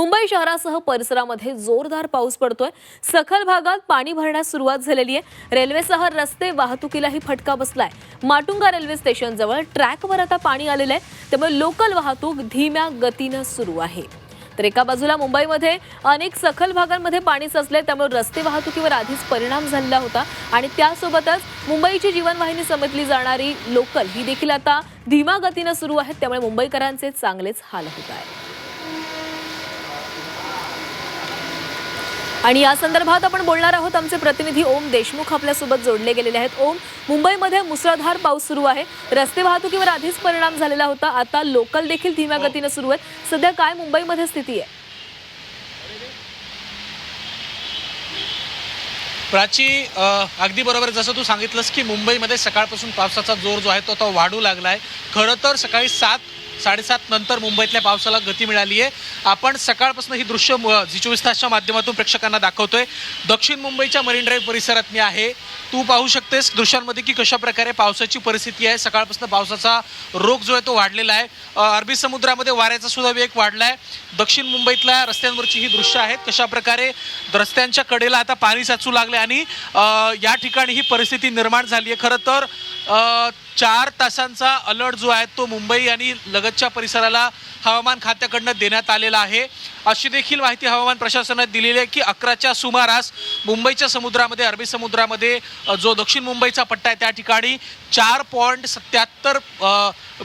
मुंबई शहरासह परिसरामध्ये जोरदार पाऊस पडतोय. सखल भागात पाणी भरण्यास सुरुवात झालेली आहे. रेल्वेसह रस्ते वाहतुकीलाही फटका बसलाय. माटुंगा रेल्वे स्टेशन जवळ ट्रॅकवर आता पाणी आलेलं आहे. त्यामुळे लोकल वाहतूक धीम्या गतीनं सुरू आहे. तर एका बाजूला मुंबईमध्ये अनेक सखल भागांमध्ये पाणी साचले त्यामुळे रस्ते वाहतुकीवर आधीच परिणाम झालेला होता. आणि त्यासोबतच मुंबईची जीवनवाहिनी समजली जाणारी लोकल ही देखील आता धीमा गतीनं सुरू आहे त्यामुळे मुंबईकरांचे चांगलेच हाल होत आहेत. आणि या संदर्भात आपण बोलणार आहोत आमचे प्रतिनिधी ओम देशमुख आपल्यासोबत जोडले गेलेले आहेत. ओम मुंबईमध्ये मुसळधार पाऊस सुरू आहे. रस्ते वाहतुकीवर आधीच परिणाम झालेला होता. आता लोकल देखील धीम्या गतीनं सुरू आहेत. सध्या काय मुंबईमध्ये स्थिती आहे? प्राची अगदी बरोबर जसं तू सांगितलंस की मुंबईमध्ये सकाळपासून पावसाचा जोर जो आहे तो आता वाढू लागला आहे खरं तर सकाळी सात साडेसात नंतर मुंबईतल्या पावसाला गती मिळाली आहे आपण सकाळपासून ही दृश्य झी चोवीस तासच्या माध्यमातून प्रेक्षकांना दाखवतोय. दक्षिण मुंबईच्या मरीन ड्राईव्ह परिसरात मी आहे. तू पाहू शकतेस दृश्यांमध्ये की कशा प्रकारे पावसाची परिस्थिती आहे. सकाळपासून पावसाचा रोग जो आहे तो वाढलेला आहे. अरबी समुद्रामध्ये वाऱ्याचा सुद्धा वेग वाढला आहे दक्षिण मुंबईतल्या रस्त्यांवरची ही दृश्य आहेत. कशा प्रकारे रस्त्यांच्या कडेला आता पाणी साचू लागले आणि या ठिकाणी ही परिस्थिती निर्माण झाली आहे खरं तर चार तासांचा अलर्ट जो आहे तो मुंबई आणि लगतच्या परिसराला हवामान खात्याकडनं देण्यात आलेला आहे. अशी देखील माहिती हवामान प्रशासनात दिलेली आहे की अकराच्या सुमारास मुंबईच्या समुद्रामध्ये अरबी समुद्रामध्ये जो दक्षिण मुंबईचा पट्टा आहे त्या ठिकाणी चार पॉईंट सत्याहत्तर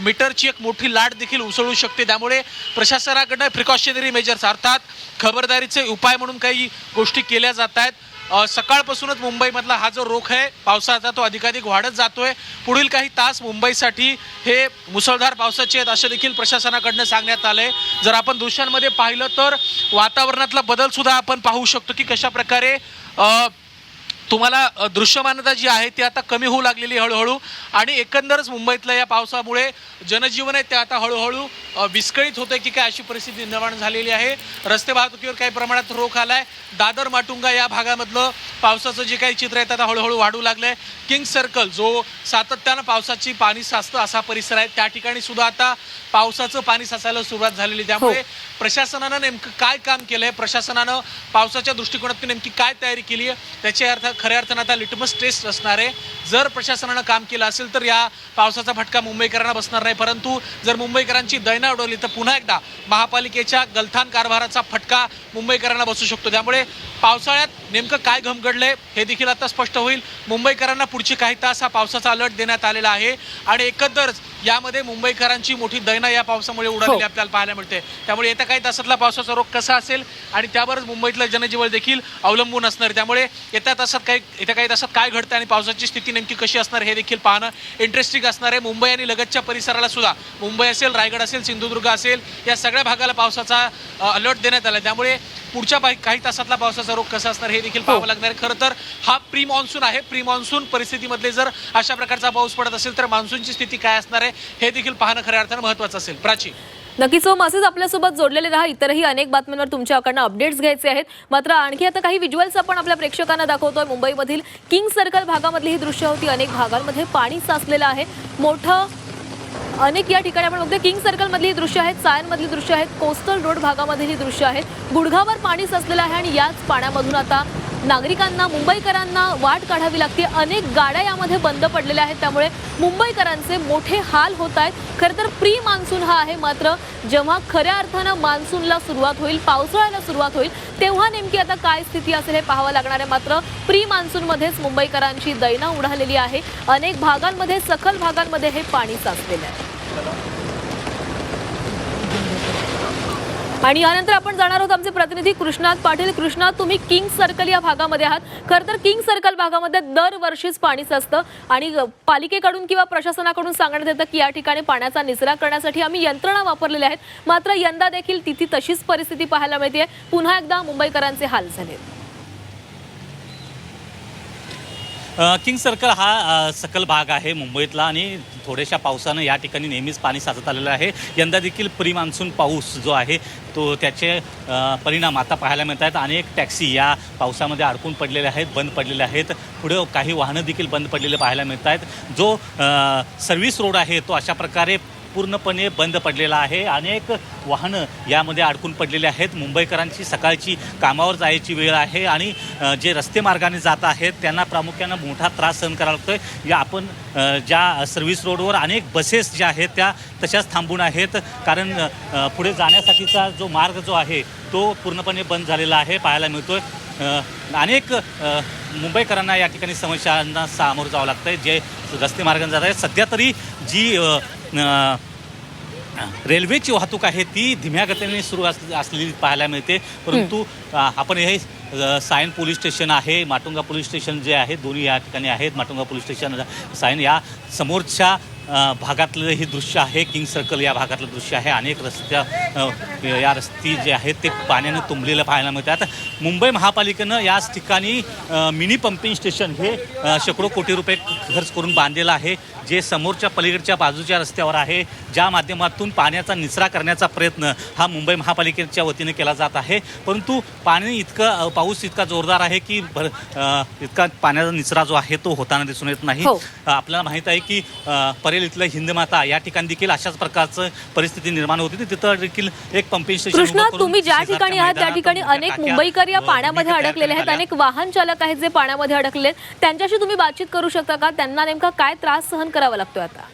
मीटरची एक मोठी लाट देखील उसळू शकते. त्यामुळे प्रशासनाकडनं प्रिकॉशनरी मेजर्स अर्थात खबरदारीचे उपाय म्हणून काही गोष्टी केल्या जात आहेत. सकाळपासूनच मुंबईमधला हा जो रोख आहे पावसाचा तो अधिकाधिक वाढत जातोय. पुढील काही तास मुंबईसाठी हे मुसळधार पावसाचे आहेत असे देखील प्रशासनाकडनं सांगण्यात आलंय. जर आपण दृश्यांमध्ये पाहिलं तर वातावरणातला बदल सुद्धा आपण पाहू शकतो की कशा प्रकारे तुम्हाला दृश्यमानता जी आहे ती आता कमी होऊ लागलेली आहे हळूहळू आणि एकंदरच मुंबईतल्या या पावसामुळे जनजीवन आहे ते आता हळूहळू विस्कळीत होतं की काय अशी परिस्थिती निर्माण झालेली आहे. रस्ते वाहतुकीवर काही प्रमाणात रोख आलाय. दादर माटुंगा या भागामधलं पावसाचं जे काही चित्र आहे ते आता हळूहळू वाढू लागलंय. किंग सर्कल जो सातत्यानं पावसाची पाणी साचतं असा परिसर आहे त्या ठिकाणी सुद्धा आता पावसाचं पाणी साचायला सुरुवात झालेली आहे. त्यामुळे प्रशासनानं नेमकं काय काम केलंय? प्रशासनानं पावसाच्या दृष्टिकोनातून नेमकी काय तयारी केली आहे? त्याचे अर्थ खऱ्या अर्थानं आता लिटमस टेस्ट असणार आहे. जर प्रशासनानं काम केलं असेल तर या पावसाचा फटका मुंबईकरांना बसणार नाही. परंतु जर मुंबईकरांची दैना उडवली तर पुन्हा एकदा महापालिकेच्या गलथान कारभाराचा फटका मुंबईकरांना बसू शकतो. त्यामुळे पावसाळ्यात नेमकं काय घमघडलंय हे देखील आता स्पष्ट होईल. मुंबईकरांना पुढचे काही तास हा पावसाचा अलर्ट देण्यात आलेला आहे. आणि एकंदरच यामध्ये मुंबईकरांची मोठी दैना या पावसामुळे उडालेली हो. आपल्याला पाहायला मिळते. त्यामुळे येत्या काही तासातला पावसाचा रोग कसा असेल आणि त्यावरच मुंबईतलं जनजीवन देखील अवलंबून असणार. त्यामुळे येत्या तासात काही येत्या काही तासात काय घडतं आणि पावसाची स्थिती नेमकी कशी असणार हे देखील पाहणं इंटरेस्टिंग असणार आहे. मुंबई आणि लगतच्या परिसराला सुद्धा मुंबई असेल रायगड असेल सिंधुदुर्ग असेल या सगळ्या भागाला पावसाचा अलर्ट देण्यात आला त्यामुळे पुढच्या काही काही तासातला पावसाचा रोग कसा असणार हे देखील पाहावं लागणार आहे. खरं तर हा प्री मान्सून आहे. प्री मान्सून परिस्थितीमधले जर अशा प्रकारचा पाऊस पडत असेल तर मान्सूनची स्थिती काय असणार आहे हे देखील पाहणं खऱ्या अर्थानं महत्त्वाचं असेल. प्राची. नक्कीच ओम असेच आपल्यासोबत जोडलेले राहा. इतरही अनेक बातम्यांवर तुमच्याकडनं अपडेट्स घ्यायचे आहेत. मात्र आणखी आता काही व्हिज्युअल्स आपण आपल्या प्रेक्षकांना दाखवतोय. मुंबईमधील किंग सर्कल भागामधली ही दृश्य होती. अनेक भागांमध्ये पाणी साचलेलं आहे. मोठं अनेक या ठिकाणी आपण बघतोय किंग सर्कल मधली ही दृश्य आहेत सायनमधली दृश्य आहेत कोस्टल रोड भागामध्ये ही दृश्य आहेत. गुडघावर पाणी साचलेलं आहे आणि याच पाण्यामधून आता नागरिकांना मुंबईकरांना वाट काढावी लागते. अनेक गाड्या यामध्ये बंद पडलेल्या आहेत त्यामुळे मुंबईकरांचे मोठे हाल होत आहेत. खरं तर प्री मान्सून हा आहे मात्र जेव्हा खऱ्या अर्थानं मान्सूनला सुरुवात होईल पावसाळ्याला सुरुवात होईल तेव्हा नेमकी आता काय स्थिती असेल हे पाहावं लागणार आहे. मात्र प्री मान्सूनमध्येच मुंबईकरांची दैना उडालेली आहे. अनेक भागांमध्ये सखल भागांमध्ये हे पाणी साचलेलं आहे. आणि यानंतर आपण जाणार आहोत आमचे प्रतिनिधी कृष्णात पाटील. कृष्णा तुम्ही किंग सर्कल या भागामध्ये आहात. खरं तर किंग सर्कल भागामध्ये दरवर्षीच पाणी असतं. आणि पालिकेकडून किंवा प्रशासनाकडून सांगण्यात येतं की या ठिकाणी पाण्याचा निचरा करण्यासाठी आम्ही यंत्रणा वापरलेल्या आहेत. मात्र यंदा देखील तिथे तशीच परिस्थिती पाहायला मिळते पुन्हा एकदा मुंबईकरांचे हाल झाले अ, किंग सर्कल हा सकल भाग आहे मुंबईतला आणि थोड्याशा पावसानं या ठिकाणी नेहमीच पाणी साचत आलेलं आहे. यंदा देखील प्री मान्सून पाऊस जो आहे तो त्याचे परिणाम आता पाहायला मिळत आहेत अनेक टॅक्सी या पावसामध्ये अडकून पडलेल्या आहेत बंद पडलेल्या आहेत. पुढे काही वाहनं देखील बंद पडलेले पाहायला मिळत आहेत जो सर्व्हिस रोड आहे तो अशा प्रकारे पूर्णपणे बंद पडलेला आहे. अनेक वाहनं यामध्ये अडकून पडलेली आहेत. मुंबईकरांची सकाळची कामावर जायची वेळ आहे आणि जे रस्ते मार्गाने जात आहेत त्यांना प्रामुख्यानं मोठा त्रास सहन करावा लागतोय. या आपण ज्या सर्व्हिस रोडवर अनेक बसेस ज्या आहेत त्या तशाच थांबून आहेत. कारण पुढे जाण्यासाठीचा जो मार्ग जो आहे तो पूर्णपणे बंद झालेला आहे पाहायला मिळतोय. अनेक मुंबईकरांना या ठिकाणी समस्यांना सामोरं जावं लागतं आहे जे रस्ते मार्गाने जात आहेत सध्या तरी जी रेल्वेची वाहतूक आहे ती धीम्या गतीने सुरू अस असलेली पाहायला मिळते. परंतु आपण हे सायन पोलीस स्टेशन आहे माटुंगा पोलीस स्टेशन जे आहे दोन्ही या ठिकाणी आहेत. माटुंगा पोलीस स्टेशन सायन या समोरच्या भागातलं हे दृश्य आहे. किंग सर्कल या भागातलं दृश्य आहे. अनेक रस्त्या या रस्ती जे आहेत ते पाण्यानं तुंबलेलं पाहायला मिळतात मुंबई महापालिकेनं याच ठिकाणी मिनी पंपिंग स्टेशन हे शेकडो कोटी रुपये खर्च करून बांधलेलं आहे. जे समोरच्या पलीकडच्या बाजूच्या रस्त्यावर आहे ज्या माध्यमातून पाण्याचा निचरा करण्याचा प्रयत्न हा मुंबई महापालिकेच्या वतीने केला जात आहे. परंतु पाणी इतकं पाऊस इतका जोरदार आहे की भर इतका पाण्याचा निचरा जो आहे तो होताना दिसून येत नाही. हो. आपल्याला माहीत आहे की परेल इथलं हिंदमाता या ठिकाणी देखील अशाच प्रकारचं परिस्थिती निर्माण होती. तिथं देखील एक पंपिंग स्टेशन कृष्णा तुम्ही ज्या ठिकाणी आहात त्या ठिकाणी अनेक मुंबईकर या पाण्यामध्ये अडकलेले आहेत. अनेक वाहन चालक आहेत जे पाण्यामध्ये अडकलेले आहेत त्यांच्याशी तुम्ही बातचीत करू शकता का? त्यांना नेमका काय त्रास सहन करावा लागतोय आता?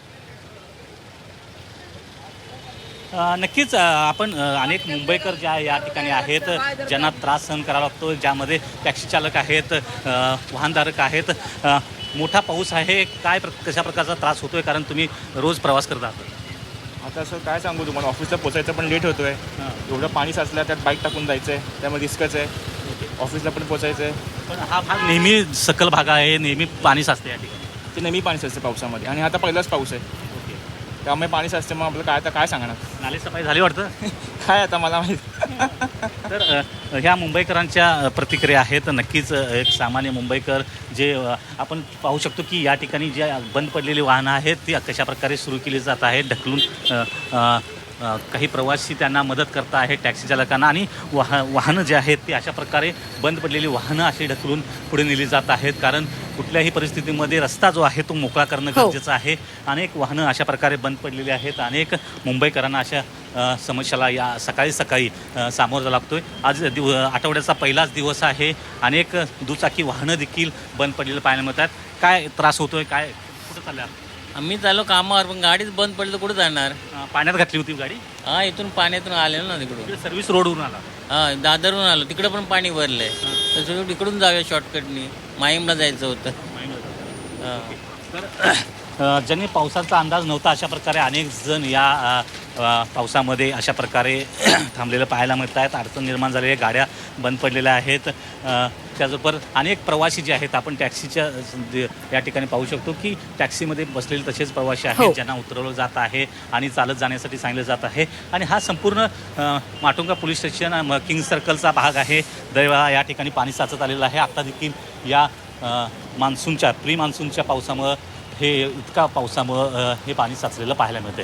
नक्कीच आपण अनेक मुंबईकर ज्या या ठिकाणी आहेत ज्यांना त्रास सहन करावा लागतो ज्यामध्ये टॅक्सी चालक आहेत वाहनधारक आहेत मोठा पाऊस आहे काय प्र कशा प्रकारचा त्रास होतोय कारण तुम्ही रोज प्रवास करत आहात? आता असं काय सांगू तुम्हाला? ऑफिसला पोचायचं पण लेट होतोय. हां. एवढं पाणी साचलं त्यात बाईक टाकून जायचं आहे त्यामुळे रिस्कच आहे. ऑफिसला पण पोचायचं आहे पण हा भाग नेहमी सकल भाग आहे नेहमी पाणी साचते या ठिकाणी. ते नेहमी पाणी साचतं पावसामध्ये. आणि आता पहिलाच पाऊस आहे. ओके. त्यामुळे पाणी साचते मग आपलं काय आता काय सांगणार? नाले सफाई झाली वाटतं? काय आता मला माहीत? तर अ, ह्या मुंबईकरांच्या अ, प्रतिक्रिया आहेत. नक्कीच अ, एक सामान्य मुंबईकर जे अ, आपण पाहू शकतो की या ठिकाणी जे बंद पडलेली वाहनं आहेत ती कशा प्रकारे सुरू केली जात आहेत ढकलून अ, अ, अ, काही प्रवासी त्यांना मदत करता आहेत टॅक्सी चालकांना आणि वाह वाहनं जे आहेत ती अशा प्रकारे बंद पडलेली वाहनं अशी ढकलून पुढे नेली जात आहेत. कारण कुठल्याही परिस्थितीमध्ये रस्ता जो आहे तो मोकळा करणं हो. गरजेचं आहे. अनेक वाहनं अशा प्रकारे बंद पडलेली आहेत. अनेक मुंबईकरांना अशा समस्याला या सकाळी सकाळी सामोरं जावं लागतोय. आज दिव आठवड्याचा पहिलाच दिवस आहे. अनेक दुचाकी वाहनं देखील बंद पडलेलं पाहायला मिळतात. काय त्रास होतोय? काय कुठं चाललं? आम्ही चाललो कामावर पण गाडीच बंद पडली तर कुठं जाणार? अ, पाण्यात घातली होती गाडी? हा इथून पाण्यातून आलेलो ना तिकडून. सर्व्हिस रोडवरून आला. हा दादरहून आलो. तिकडे पण पाणी भरलंय. तर सगळं तिकडून जाऊया शॉर्टकटनी माहीमला जायचं होतं. हा. तर ज्यांनी पावसाचा अंदाज नव्हता अशा प्रकारे अनेक जण या पावसामध्ये अशा प्रकारे थांबलेलं पाहायला मिळत आहेत अडचण निर्माण झालेल्या गाड्या बंद पडलेल्या आहेत. त्याचबरोबर अनेक प्रवासी जे आहेत आपण टॅक्सीच्या या ठिकाणी पाहू शकतो की टॅक्सीमध्ये बसलेले तसेच प्रवासी हो. आहेत ज्यांना उतरवलं जात आहे आणि चालत जाण्यासाठी सांगितलं जात आहे. आणि हा संपूर्ण माटुंगा पोलीस स्टेशन किंग सर्कलचा भाग आहे. दैवा या ठिकाणी पाणी साचत आलेलं आहे. आता देखील या मान्सूनच्या प्री मान्सूनच्या पावसामुळं हे इतका पावसामुळं हे पाणी साचलेलं पाहायला मिळते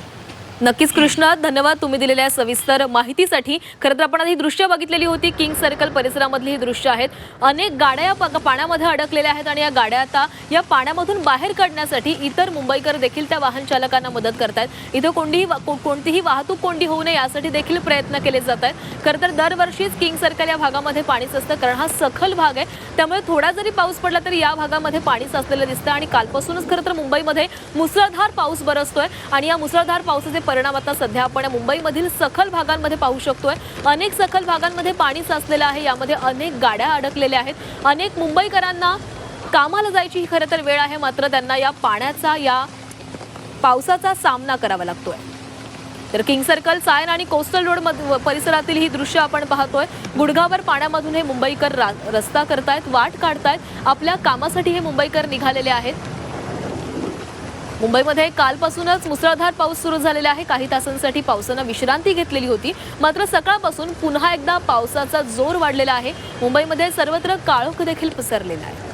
नक्कीच कृष्णा धन्यवाद तुम्ही दिलेल्या सविस्तर माहितीसाठी. खरं तर आपण आधी दृश्य बघितलेली होती किंग सर्कल परिसरामधली ही दृश्य आहेत. अनेक गाड्या या पा- पाण्यामध्ये अडकलेल्या आहेत आणि या गाड्या आता या पाण्यामधून बाहेर काढण्यासाठी इतर मुंबईकर देखील त्या वाहन चालकांना मदत करतायत. इथं कोणतीही वा- कोणतीही वाहतूक कोंडी होऊ नये यासाठी देखील प्रयत्न केले जात आहेत खरं तर दरवर्षीच किंग सर्कल या भागामध्ये पाणी साचतं कारण हा सखल भाग आहे. त्यामुळे थोडा जरी पाऊस पडला तरी या भागामध्ये पाणी साचलेलं दिसतं आणि कालपासूनच खरं तर मुंबईमध्ये मुसळधार पाऊस बरसतोय. आणि या मुसळधार पावसाचे परिणाम आता सध्या आपण या मुंबईमधील सखल भागांमध्ये पाहू शकतोय. अनेक सखल भागांमध्ये पाणी साचलेलं आहे. यामध्ये अनेक गाड्या अडकलेल्या आहेत. अनेक मुंबईकरांना कामाला जायची ही खरं तर वेळ आहे. मात्र त्यांना या पाण्याचा या पावसाचा सामना करावा लागतोय. तर किंग सर्कल सायन आणि कोस्टल रोड परिसरातील ही दृश्य आपण पाहतोय. गुडघावर पाण्यामधून हे मुंबईकर रा- रस्ता करतायत वाट काढतायत. आपल्या कामासाठी हे मुंबईकर निघालेले आहेत. मुंबईमध्ये कालपासूनच मुसळधार पाऊस सुरू झालेला आहे. काही तासांसाठी पावसानं विश्रांती घेतलेली होती. मात्र सकाळपासून पुन्हा एकदा पावसाचा जोर वाढलेला आहे. मुंबईमध्ये सर्वत्र काळोख देखील पसरलेला आहे.